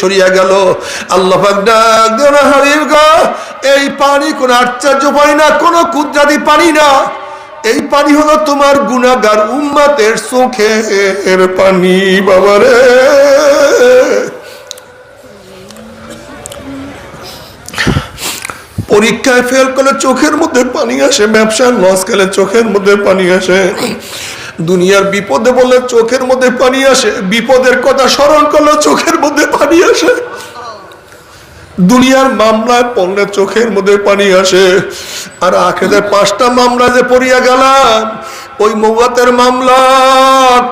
সরিয়া গেল। আল্লাহ এই পানি কোন আশ্চর্য না পানি না। এই পানি হলো তোমার গুনাগার উম্মাতের পানি, বাবারে। পরীক্ষায় ফেল করলে চোখের মধ্যে পানি আসে, ব্যবসার লস খেলে চোখের মধ্যে পানি আসে। দুনিয়ার বিপদে বললে চোখের মধ্যে পানি আসে, বিপদের কথা স্মরণ করলে চোখের মধ্যে পানি আসে। দুনিয়ার মামলায় পড়লে চোখের মধ্যে পানি আসে। আর আখেদের পাঁচটা মামলা যে পড়িয়া গেলাম, ওই মৌয়াতের মামলা,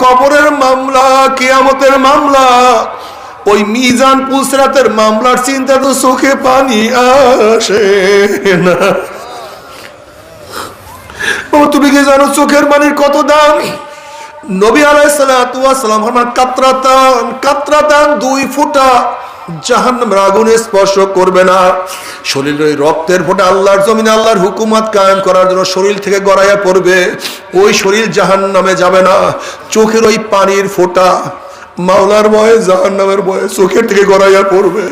কবরের মামলা, কিয়ামতের মামলা, ওই মিজান পুসরাতের মামলার চিন্তা তো চোখে পানি আসে না। ও তুমি কি জানো চোখের পানির কত দাম? নবী আলাইসালাম আমার কাতরাতান কাতরাতান দুই ফুটা জাহান্নামের আগুনে স্পর্শ করবে না। শরীরের রক্তের ফোঁটা আল্লাহর জমিনে আল্লাহর হুকুমত কায়েম করার জন্য শরীর থেকে গড়াইয়া পড়বে। ওই শরীর জাহান্নামে যাবে না। চোখের ওই পানির ফোঁটা মাওলার বয়ে জাহান্নামের বয়ে চোখের থেকে গড়াইয়া পড়বে।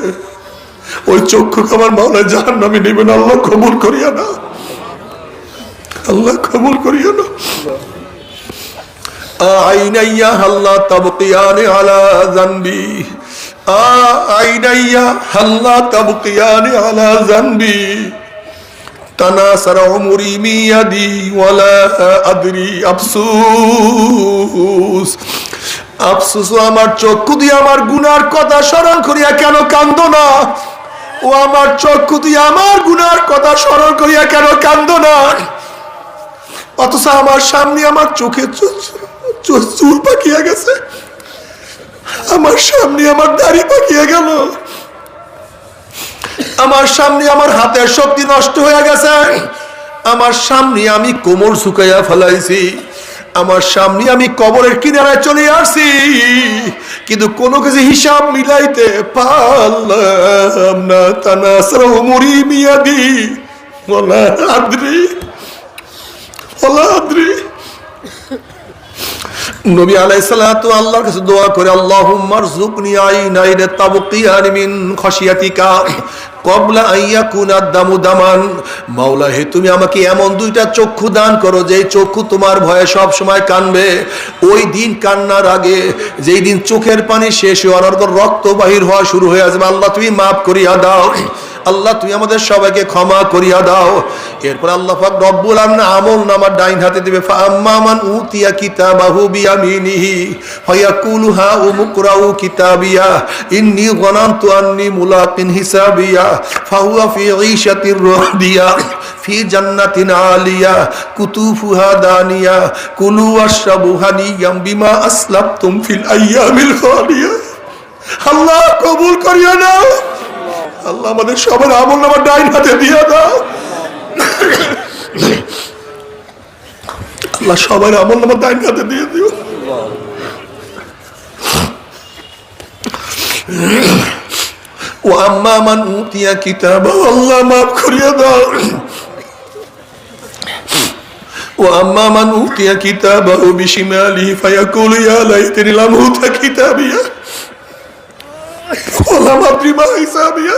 ওই চক্ষু আমার মাওলায় জাহান্নামে নেবেন, আল্লাহ কবুল করিয়া না আল্লাহ কবুল করিয়া না। আইনাইয়া তাবকিয়ানে আলা জানবি। আইনাইয়া তাবকিয়ানে আলা জানবি। তানাসার উমরি মিয়াদি ওয়ালা আদরি আফসুস। আফসুস আমার চক্ষু দিয়ে আমার গুনার কথা স্মরণ করিয়া কেন কান্দ না? ও আমার চক্ষু দিয়ে আমার গুনার কথা স্মরণ করিয়া কেন কান্দ না? অথচ আমার সামনে আমার চোখে চুল পাকিয়া গেছে। আমার সামনে আমার দাড়ি পাকিয়া গেল। আমার সামনে আমার হাতের শক্তি নষ্ট হয়ে গেছে। আমার সামনে আমি কোমর শুকাইয়া ফেলাইছি। আমার সামনে আমি কবরের কিনারায় চলে আসছি। কিন্তু কোনো কিছু হিসাব মিলাইতে পারলাম না। তানাসর মরি মিয়াদি বলা আদ্রি। নবী আল্লাহর কাছে দোয়া করে মিন কবলা দামু দামান মাওলা হে তুমি আমাকে এমন দুইটা চক্ষু দান করো যে চক্ষু তোমার ভয়ে সব সময় কানবে। ওই দিন কান্নার আগে, যেই দিন চোখের পানি শেষ অনর্গ রক্ত বাহির হওয়া শুরু হয়ে আসবে, আল্লাহ তুমি মাফ করিয়া দাও। আল্লাহ, তুমি আমাদের সবাইকে ক্ষমা করিয়া দাও। এরপর আল্লাহ পাক রব্বুল আলামিন আমল নামার ডাইন হাতে দিবে ফাম্মা মান উতিয়া কিতাবাহু বিয়ামিনিহি ফায়াকুলু হা উমুকরাউ কিতাবিয়া, ইন্নী গনানতু আন্নী মুলাকিন হিসাবিয়া, ফাহুয়া ফি ঈশাতির ফি জান্নাতিন আলিয়া কুতুফুহা দানিয়া, কুলু ওয়াশরাবু হানিয়াম বিমা আসলাফতুম ফিল আইয়ামিল খালিয়া। আল্লাহ কবুল করিয়া নাও আল্লাহ আমাদের সবার আমল নামার ডাইন হাতে দিয়া দাও। আল্লাহ সবার আমল নামার ডাইন হাতে দিয়ে দিও ও আম্মা মান উতিয়া কিতাব আল্লাহ মাফ করিয়া দাও واما من اوتي كتابه بشماله فيقول يا ليتني لم اوت كتابيه ولم ادري ما حسابيه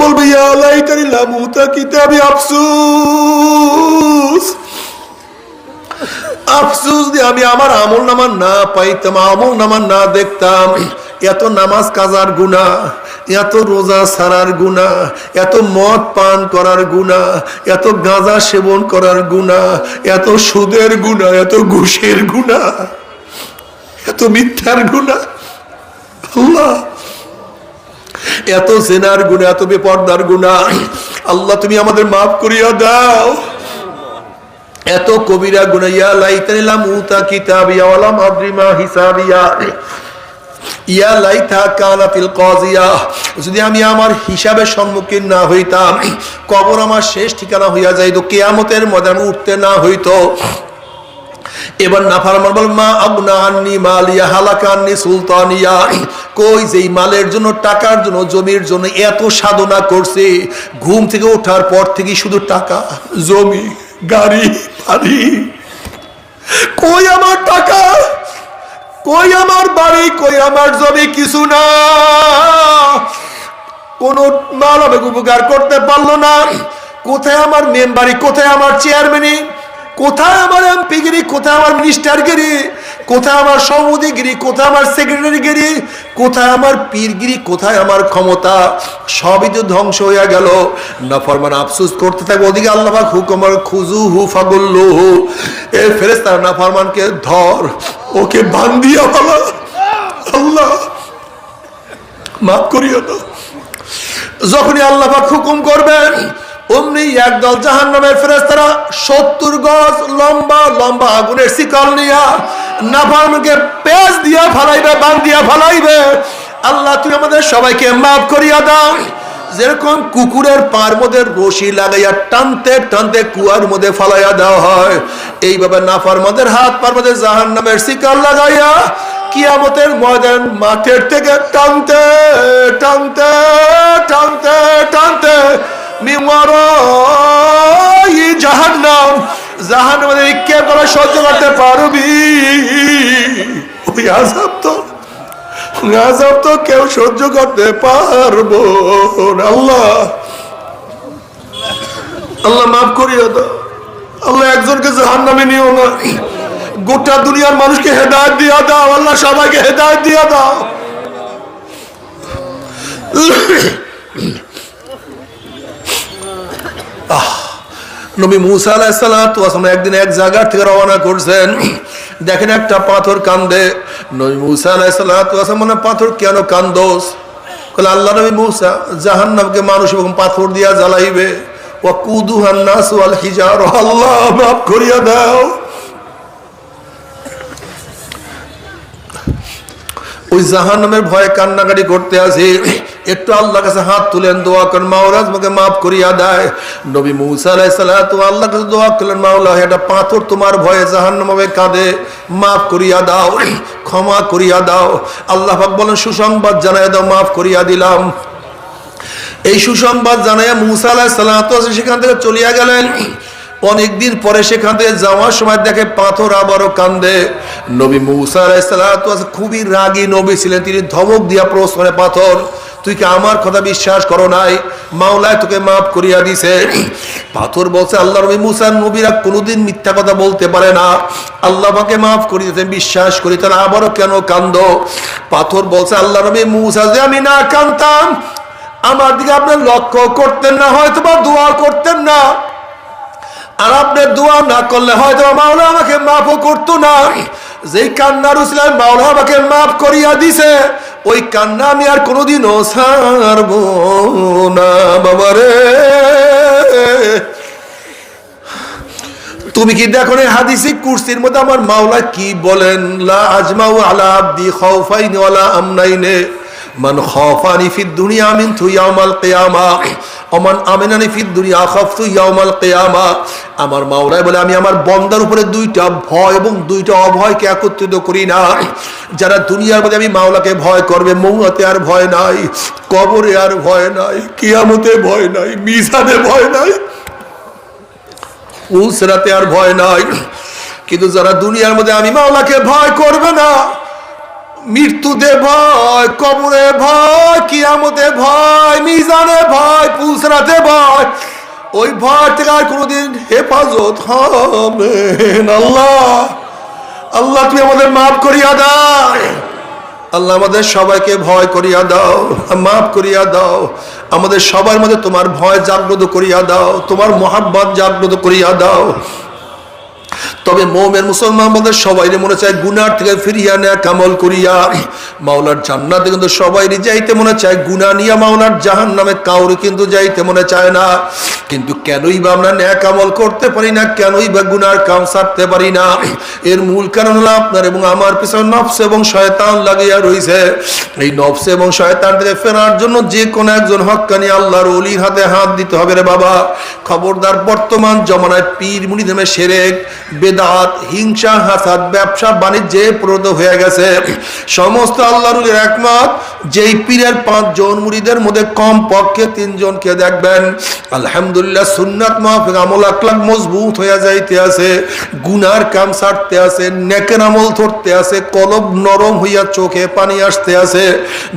বলবে, ইয়া কিতাবি, আফসুস। আফসুস দিয়ে আমি আমার আমল নামা না পাইতাম, আমল নামা না দেখতাম। এত নামাজ কাজার গুণা এত রোজা সারার গুণা এত মদ পান করার গুণা এত গাঁজা সেবন করার গুণা এত সুদের গুণা এত ঘুষের গুণা এত মিথ্যার গুণা আল্লাহ। এত জেনার গুণা, এত বেপর্দার গুণা। আল্লাহ, তুমি আমাদের মাফ করিয়া দাও। এত কবিরা গুনাইয়া লাইতানিলাম উতা কিতাবিয়া ওয়ালাম আদ্রিমা হিসাবিয়া। ইয়া লাইথা কানাতিল কাজিয়া। যদি আমি আমার হিসাবের সম্মুখীন না হইতাম, কবর আমার শেষ ঠিকানা হইয়া যাইতো, কেয়ামতের আমি উঠতে না হইতো। এবার নাফারমান বল মা আবনা আন্নি, মালিয়া হালাকা আন্নি সুলতানিয়া। কই যেই মালের জন্য, টাকার জন্য, জমির জন্য এত সাধনা করছে। ঘুম থেকে ওঠার পর থেকে শুধু টাকা, জমি, গাড়ি, বাড়ি। কই আমার টাকা? কই আমার বাড়ি? কই আমার জমি? কিছু না। কোন মাল আমাকে উপকার করতে পারল না। কোথায় আমার মেম্বারি? কোথায় আমার চেয়ারম্যানি কোথায় আমার এমপিগিরি? কোথায় আমার মিনিস্টারগিরি? কোথায় আমার সভাপতিগিরি? কোথায় আমার সেক্রেটারিগিরি? কোথায় আমার পীরগিরি? কোথায় আমার ক্ষমতা? সবই তো ধ্বংস হইয়া গেল। না ফরমান আফসুস করতে থাকবে। ওদিকে আল্লাহ হুকুমার খুজু হু ফাগুল্লু হু। এ ফেরেস্তার না ফরমানকে ধর, ওকে বান্ধিয়া বলো। আল্লাহ, মাফ করিও তো যখনই আল্লাহাক হুকুম করবেন অমনি একদল জাহান নামের ফেরেস্তারা সত্তর গজ লম্বা লম্বা আগুনের শিকল নিয়া নাফারকে পেঁয়াজ দিয়া ফালাইবে, বান দিয়া ফালাইবে। আল্লাহ, তুমি আমাদের সবাইকে মাফ করিয়া দাও। যেরকম কুকুরের পার মধ্যে রশি লাগাইয়া টানতে টানতে কুয়ার মধ্যে ফালাইয়া দেওয়া হয়, এইভাবে নাফার মধ্যে হাত পার মধ্যে জাহান নামের শিকার লাগাইয়া কিয়ামতের ময়দান মাঠের থেকে টানতে টানতে টানতে টানতে সহ্য করতে পারবি। ওই তো আজাব তো কেউ সহ্য করতে পারব আল্লাহ আল্লাহ মাফ করিও তো। আল্লাহ একজনকে জাহান্নামে নিও না। গোটা দুনিয়ার মানুষকে হেদায়ত দিয়া দাও। আল্লাহ সবাইকে হেদায়ত দিয়া দাও। নবী মুসা আলাহিসাল্লাম একদিন এক জায়গার থেকে রওনা করছেন। দেখেন একটা পাথর কান্দে। নবী মুসা আলাহিসাল্লাম মানে পাথর কেন কান্দোস? বলে, আল্লাহ নবী মুসা জাহান্নামকে মানুষ এবং পাথর দিয়া জ্বালাইবে। ও কুদুহান নাস ওয়াল হিজার, আল্লাহ মাফ করিয়া দাও। ওই জাহান্নামের ভয়ে কান্নাকাটি করতে আসে। একটু আল্লাহর কাছে হাত তুলেন, দোয়া করেন মাওরাজ আমাকে মাফ করিয়া দেয়। নবী মুসা আলাইহিস সালাতু আল্লাহর কাছে দোয়া করলেন, মাওলা এটা পাথর তোমার ভয়ে জাহান্নামে কাঁদে। মাফ করিয়া দাও, ক্ষমা করিয়া দাও। আল্লাহ পাক বলেন, সুসংবাদ জানায় দাও, মাফ করিয়া দিলাম। এই সুসংবাদ জানাইয়া মুসা আলাইহিস সালাতু সেখান থেকে চলিয়া গেলেন। অনেকদিন পরে সেখান থেকে যাওয়ার সময় দেখে পাথর আবারও কান্দে। নবী মুসা খুবই রাগী নবী ছিলেন, তিনি ধমক দিয়া প্রশ্ন পাথর, তুই কি আমার কথা বিশ্বাস করো নাই? মাওলায় তোকে মাফ করিয়া দিছে। পাথর বলছে, আল্লাহ নবী মুসার নবীরা কোনোদিন মিথ্যা কথা বলতে পারে না। আল্লাহ আমাকে মাফ করি দিতেন বিশ্বাস করি তাহলে আবারও কেন কান্দ? পাথর বলছে, আল্লাহ নবী মুসা যে আমি না কানতাম, আমার দিকে আপনি লক্ষ্য করতেন না হয়তো বা দোয়া করতেন না। আর আপনি দোয়া না করলে হয়তো মাওলা আমাকে মাফও করতো না। যেই কান্নার উসলাম মাওলা আমাকে মাফ করিয়া দিছে, ওই কান্না আমি আর কোনোদিনও ছাড়ব না বাবারে। তুমি কি দেখো হাদিসি কুরসির মধ্যে আমার মাওলা কি বলেন? লা আজমাউ আলা আবদি খাউফাইনি ওয়ালা আমনাইনে। মান খাফানি ফিদ দুনিয়া মিন তু ইয়াউমাল কিয়ামা। ওমান আমিনানি ফিদ দুনিয়া খাফতু ইয়াউমাল কিয়ামা। আমার মাওলাই বলে, আমি আমার বন্দার উপরে দুইটা ভয় এবং দুইটা অভয়কে একত্রিত করি না। যারা দুনিয়ার মধ্যে আমি মাওলাকে ভয় করবে মৌয়াতে আর ভয় নাই, কবরে আর ভয় নাই, কিয়ামতে ভয় নাই, মিজানে ভয় নাই উসরাতে আর ভয় নাই। কিন্তু যারা দুনিয়ার মধ্যে আমি মাওলাকে ভয় করবে না মৃত্যুতে ভয়, কবরে ভয়, কিয়ামতে ভয়, মিজানে ভয়, পুলসরাতে ভয়। ওই ভয় থেকে আর কোনোদিন হেফাজত হবে আল্লাহ আল্লাহ, তুমি আমাদের মাফ করিয়া দাও। আল্লাহ, আমাদের সবাইকে ভয় করিয়া দাও, মাফ করিয়া দাও। আমাদের সবার মধ্যে তোমার ভয় জাগ্রত করিয়া দাও, তোমার মহাব্বত জাগ্রত করিয়া দাও। তবে মোমের মুসলমান বলতে সবাই মনে চায় গুনার থেকে ফিরিয়া নেয়া কামল করিয়া। মাওলার জান্নাতে কিন্তু সবাই যাইতে মনে চায় গুনা নিয়া মাওলার জাহান নামে কাউরে কিন্তু যাইতে মনে চায় না। কিন্তু কেনই বা আমরা ন্যাক কামল করতে পারি না, কেনই বা গুনার কাম সারতে পারি না। এর মূল কারণ হলো আপনার এবং আমার পিছনে নফস এবং শয়তান লাগিয়া রইছে। এই নফস এবং শয়তান থেকে ফেরার জন্য যে কোনো একজন হক্কানি আল্লাহর অলির হাতে হাত দিতে হবে রে বাবা। খবরদার বর্তমান জমানায় পীর মুড়ি নামে সেরেক বেদাত, হিংসা, হাসাদ, ব্যবসা, বাণিজ্যে প্রদ হয়ে গেছে। সমস্ত আল্লাহর একমত যেই পীরের পাঁচ জন মুড়িদের মধ্যে কম পক্ষে তিনজনকে দেখবেন। আলহামদুলিল্লাহ, সুন্নাত মাহফিক আমল আকলাক মজবুত হয়ে যাইতে আছে, গুনার কাম ছাড়তে আছে, নেকের আমল ধরতে আছে, কলব নরম হইয়া চোখে পানি আসতে আছে।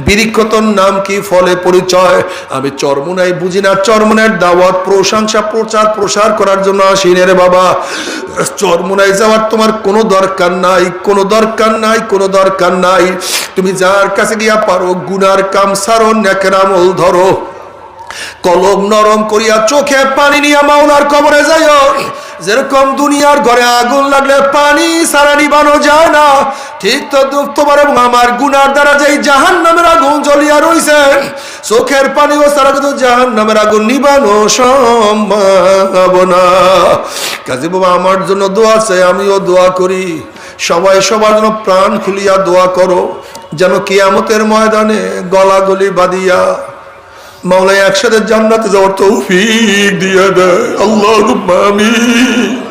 বৃক্ষতর নাম কি? ফলে পরিচয়। আমি চরমুনাই বুঝি না চরমুনের দাওয়াত, প্রশংসা প্রচার প্রসার করার জন্য আসি নে রে বাবা। চরমুনাই যাওয়ার তোমার কোনো দরকার নাই, কোনো দরকার নাই, কোনো দরকার নাই। তুমি যার কাছে গিয়া পারো, গুনার কাম সারো নেকের আমল ধরো। কলম নরম করিয়া চোখে পানি নিয়া মাওলার কবরে যাইও। যেরকম দুনিয়ার ঘরে আগুন লাগলে পানি সারা নিবানো যায় না। ঠিক তো তোমার এবং আমার গুনার দ্বারা যেই জাহান নামের আগুন জ্বলিয়া রইছে, চোখের পানি ও সারা কিন্তু জাহান নামের আগুন নিবানো সম্ভব না। কাজী বাবা, আমার জন্য দোয়া চাই, আমিও দোয়া করি। সবাই সবার জন্য প্রাণ খুলিয়া দোয়া করো, যেন কিয়ামতের ময়দানে গলাগলি বাদিয়া মাওলাই একসাথে জান্নাতে যাওয়ার তৌফিক দিয়ে দেয়। আল্লাহ আমিন।